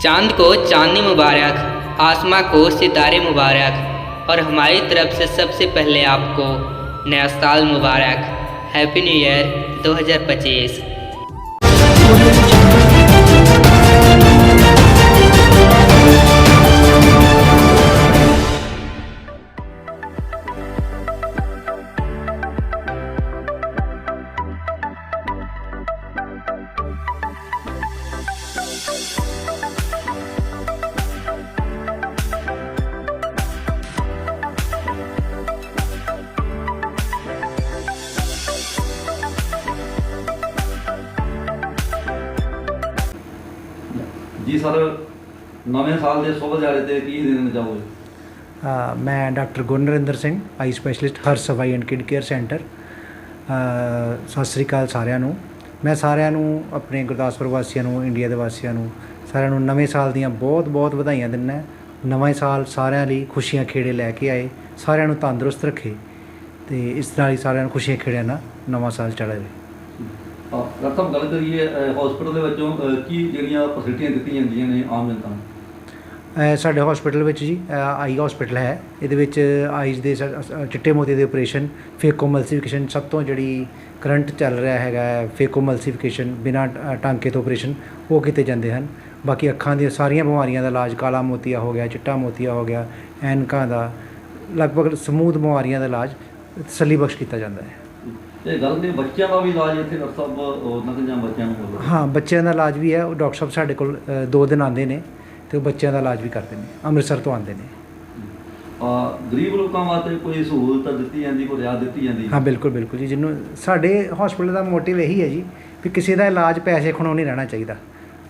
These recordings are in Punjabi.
चाँद को चांदनी मुबारक, आसमां को सितारे मुबारक, और हमारी तरफ़ से सबसे पहले आपको नया साल मुबारक। हैप्पी न्यू ईयर 2025 ਜੀ ਸਰ, ਨਵੇਂ ਸਾਲ ਦੇ ਸ਼ੁਭ ਦਿਹਾੜੇ ਤੇ ਕੀ ਦੇਣਾ ਚਾਹੋਗੇ ਮੈਂ doctor Gurnarinder Singh, eye specialist ਹਰ ਸਫ਼ਾਈ and kid care centre. Sat Sri ਅਕਾਲ ਸਾਰਿਆਂ ਨੂੰ। ਮੈਂ ਸਾਰਿਆਂ ਨੂੰ, ਆਪਣੇ ਗੁਰਦਾਸਪੁਰ ਵਾਸੀਆਂ ਨੂੰ, ਇੰਡੀਆ ਦੇ ਵਾਸੀਆਂ ਨੂੰ, ਸਾਰਿਆਂ ਨੂੰ ਨਵੇਂ ਸਾਲ ਦੀਆਂ ਬਹੁਤ ਬਹੁਤ ਵਧਾਈਆਂ ਦਿੰਦਾ ਨਵਾਂ ਸਾਲ ਸਾਰਿਆਂ ਲਈ ਖੁਸ਼ੀਆਂ ਖੇੜੇ ਲੈ ਕੇ ਆਏ, ਸਾਰਿਆਂ ਨੂੰ ਤੰਦਰੁਸਤ ਰੱਖੇ ਤੇ ਇਸ ਨਾਲ ਹੀ ਸਾਰਿਆਂ ਨੂੰ ਖੁਸ਼ੀਆਂ ਖੇੜਿਆਂ ਨਾਲ ਨਵਾਂ ਸਾਲ ਚੜ੍ਹੇ ਡਾਕਟਰ ਸਾਹਿਬ ਗੱਲ ਕਰੀਏ ਹਸਪੀਟਲ ਦੇ ਵਿੱਚੋਂ ਕੀ ਜਿਹੜੀਆਂ ਫੈਸਿਲਿਟੀਆਂ ਦਿੱਤੀਆਂ ਜਾਂਦੀਆਂ ਨੇ ਆਮ ਜਨਤਾ ਨੂੰ? ਸਾਡੇ ਹਸਪੀਟਲ ਵਿੱਚ ਜੀ ਆਈ ਹਸਪੀਟਲ ਹੈ। ਇਹਦੇ ਵਿੱਚ ਆਈਜ਼ ਦੇ ਚਿੱਟੇ ਮੋਤੀ ਦੇ ਆਪਰੇਸ਼ਨ ਫੇਕੋਮਲਸੀਫਿਕੇਸ਼ਨ ਸਭ ਤੋਂ ਜਿਹੜੀ ਕਰੰਟ ਚੱਲ ਰਿਹਾ ਹੈਗਾ ਫੇਕੋਮਲਸੀਫਿਕੇਸ਼ਨ ਬਿਨਾ ਟਾਂਕੇ ਤੋਂ ਆਪਰੇਸ਼ਨ ਉਹ ਕੀਤੇ ਜਾਂਦੇ ਹਨ। ਬਾਕੀ ਅੱਖਾਂ ਦੀਆਂ ਸਾਰੀਆਂ ਬਿਮਾਰੀਆਂ ਦਾ ਇਲਾਜ ਕਾਲਾ ਮੋਤੀਆ ਹੋ ਗਿਆ, ਚਿੱਟਾ ਮੋਤੀਆ ਹੋ ਗਿਆ, ਐਨਕਾਂ ਦਾ, ਲਗਭਗ ਸਮੂਥ ਬਿਮਾਰੀਆਂ ਦਾ ਇਲਾਜ ਤਸੱਲੀ ਬਖਸ਼ ਕੀਤਾ ਜਾਂਦਾ ਹੈ। ਤੇ ਗੱਲ ਕਰੀਏ ਬੱਚਿਆਂ ਦਾ ਵੀ ਇਲਾਜ ਇੱਥੇ ਡਾਕਟਰ ਸਾਹਿਬ ਉਹਨਾਂ ਦੇ ਜਾਂ ਬੱਚਿਆਂ ਨੂੰ ਹਾਂ ਬੱਚਿਆਂ ਦਾ ਇਲਾਜ ਵੀ ਹੈ। ਉਹ ਡਾਕਟਰ ਸਾਹਿਬ ਸਾਡੇ ਕੋਲ ਦੋ ਦਿਨ ਆਉਂਦੇ ਨੇ ਤੇ ਉਹ ਬੱਚਿਆਂ ਦਾ ਇਲਾਜ ਵੀ ਕਰਦੇ ਨੇ। ਅੰਮ੍ਰਿਤਸਰ ਤੋਂ ਆਉਂਦੇ ਨੇ। ਗਰੀਬ ਲੋਕਾਂ ਵਾਸਤੇ ਕੋਈ ਸਹੂਲਤ ਦਿੱਤੀ ਜਾਂਦੀ ਕੋਈ ਰਿਆਇਤ ਦਿੱਤੀ ਜਾਂਦੀ? ਹਾਂ ਬਿਲਕੁਲ ਬਿਲਕੁਲ ਜੀ। ਜਿਹਨੂੰ ਸਾਡੇ ਹਸਪੀਟਲ ਦਾ ਮੋਟਿਵ ਇਹੀ ਹੈ ਜੀ ਵੀ ਕਿਸੇ ਦਾ ਇਲਾਜ ਪੈਸੇ ਖਣੋ ਨਹੀਂ ਰਹਿਣਾ ਚਾਹੀਦਾ।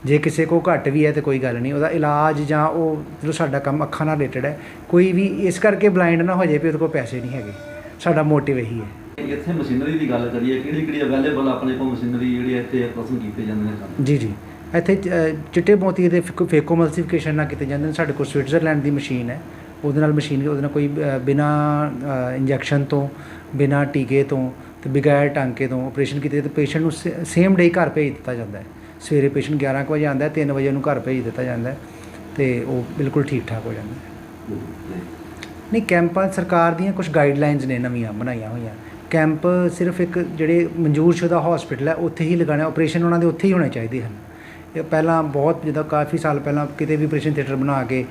ਜੇ ਕਿਸੇ ਕੋ ਘੱਟ ਵੀ ਹੈ ਤੇ ਕੋਈ ਗੱਲ ਨਹੀਂ। ਉਹਦਾ ਇਲਾਜ ਜਾਂ ਉਹ ਜਦੋਂ ਸਾਡਾ ਕੰਮ ਅੱਖਾਂ ਨਾਲ ਰਿਲੇਟਡ ਹੈ ਕੋਈ ਵੀ ਇਸ ਕਰਕੇ ਬਲਾਈਂਡ ਨਾ ਹੋ ਜਾਏ ਵੀ ਉਹਦੇ ਕੋਲ ਪੈਸੇ ਨਹੀਂ ਹੈਗੇ। ਸਾਡਾ ਮੋਟਿਵ ਇਹੀ ਹੈ। ਇੱਥੇ ਮਸ਼ੀਨਰੀ ਦੀ ਗੱਲ ਕਰੀਏ ਕਿਹੜੀ ਕਿਹੜੀ ਅਵੇਲੇਬਲ ਆਪਣੇ ਕੋਲ ਮਸ਼ੀਨਰੀ ਜਿਹੜੀ ਇੱਥੇ ਪਸੰਦ ਕੀਤੇ ਜਾਂਦੇ ਨੇ ਜੀ ਜੀ। ਇੱਥੇ ਚਿੱਟੇ ਮੋਤੀ ਦੇ ਫੇਕੋਮਲਸੀਫਿਕੇਸ਼ਨ ਨਾਲ ਕੀਤੇ ਜਾਂਦੇ ਨੇ। ਸਾਡੇ ਕੋਲ ਸਵਿਟਜ਼ਰਲੈਂਡ ਦੀ ਮਸ਼ੀਨ ਹੈ। ਉਹਦੇ ਨਾਲ ਮਸ਼ੀਨ ਉਹਦੇ ਨਾਲ ਕੋਈ ਬਿਨਾ ਇੰਜੈਕਸ਼ਨ ਤੋਂ ਬਿਨਾ ਟੀਕੇ ਤੋਂ ਤੇ ਬਗੈਰ ਟਾਂਕੇ ਤੋਂ ਆਪਰੇਸ਼ਨ ਕੀਤੇ ਤੇ ਪੇਸ਼ੈਂਟ ਨੂੰ ਸੇਮ ਡੇ ਘਰ ਭੇਜ ਦਿੱਤਾ ਜਾਂਦਾ ਹੈ। ਸਵੇਰੇ ਪੇਸ਼ੈਂਟ 11 ਕੁ ਵਜੇ ਆਉਂਦਾ ਹੈ 3 ਵਜੇ ਉਹਨੂੰ ਘਰ ਭੇਜ ਦਿੱਤਾ ਜਾਂਦਾ ਹੈ ਤੇ ਉਹ ਬਿਲਕੁਲ ਠੀਕ ਠਾਕ ਹੋ ਜਾਂਦਾ ਹੈ। ਨਹੀਂ ਕੈਂਪਾਂ ਸਰਕਾਰ ਦੀਆਂ ਕੁਝ ਗਾਈਡਲਾਈਨਸ ਨੇ ਨਵੀਆਂ ਬਣਾਈਆਂ ਹੋਈਆਂ। ਕੈਂਪ ਸਿਰਫ ਇੱਕ ਜਿਹੜੇ ਮਨਜ਼ੂਰਸ਼ੁਦਾ ਹਸਪੀਟਲ ਹੈ, ਉੱਥੇ ਹੀ ਲਗਾਉਣੇ ਆਪਰੇਸ਼ਨ ਉਹਨਾਂ ਦੇ ਉੱਥੇ ਹੀ ਹੋਣੇ ਚਾਹੀਦੇ ਹਨ। ਇਹ ਪਹਿਲਾਂ ਬਹੁਤ ਜਿੱਦਾਂ ਕਾਫੀ ਸਾਲ ਪਹਿਲਾਂ ਕਿਤੇ ਵੀ ਆਪਰੇਸ਼ਨ ਥੀਏਟਰ ਬਣਾ ਕੇ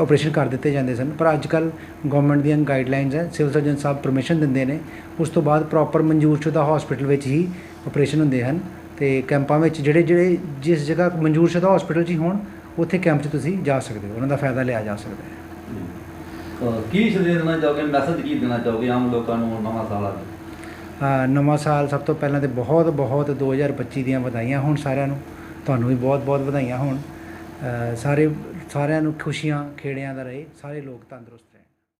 ਆਪਰੇਸ਼ਨ ਕਰ ਦਿੱਤੇ ਜਾਂਦੇ ਸਨ। ਪਰ ਅੱਜ ਕੱਲ ਗਵਰਨਮੈਂਟ ਦੀਆਂ ਗਾਈਡਲਾਈਨਸ ਹੈ ਸਿਵਲ ਸਰਜਨ ਸਾਹਿਬ ਪਰਮਿਸ਼ਨ ਦਿੰਦੇ ਨੇ। ਉਸ ਤੋਂ ਬਾਅਦ ਪ੍ਰੋਪਰ ਮਨਜ਼ੂਰਸ਼ੁਦਾ ਹਸਪੀਟਲ ਵਿੱਚ ਹੀ ਆਪਰੇਸ਼ਨ ਹੁੰਦੇ ਹਨ ਤੇ ਕੈਂਪਾਂ ਵਿੱਚ ਜਿਹੜੇ ਜਿਹੜੇ ਜਿਸ ਜਗ੍ਹਾ ਮਨਜ਼ੂਰਸ਼ੁਦਾ ਹਸਪੀਟਲ 'ਚ ਹੀ ਹੋਣ, ਉੱਥੇ ਕੈਂਪ 'ਚ ਤੁਸੀਂ ਜਾ ਸਕਦੇ ਹੋ। ਉਹਨਾਂ ਦਾ ਫਾਇਦਾ ਲਿਆ ਜਾ ਸਕਦਾ ਹੈ। ਕੀ ਸੰਦੇਸ਼ ਦੇਣਾ ਚਾਹੋਗੇ ਮੈਸੇਜ ਕੀ ਦੇਣਾ ਚਾਹੋਗੇ ਆਮ ਲੋਕਾਂ ਨੂੰ ਨਵਾਂ ਸਾਲ ਆ ਨਵਾਂ ਸਾਲ ਸਭ ਤੋਂ ਪਹਿਲਾਂ ਤੇ ਬਹੁਤ ਬਹੁਤ 2025 ਦੀਆਂ ਵਧਾਈਆਂ ਹੋਣ ਸਾਰਿਆਂ ਨੂੰ। ਤੁਹਾਨੂੰ ਵੀ ਬਹੁਤ ਬਹੁਤ ਵਧਾਈਆਂ ਹੋਣ। ਸਾਰੇ, ਸਾਰਿਆਂ ਨੂੰ ਖੁਸ਼ੀਆਂ, ਖੇੜਿਆਂ ਦਾ ਰਹੇ, ਸਾਰੇ ਲੋਕ ਤੰਦਰੁਸਤ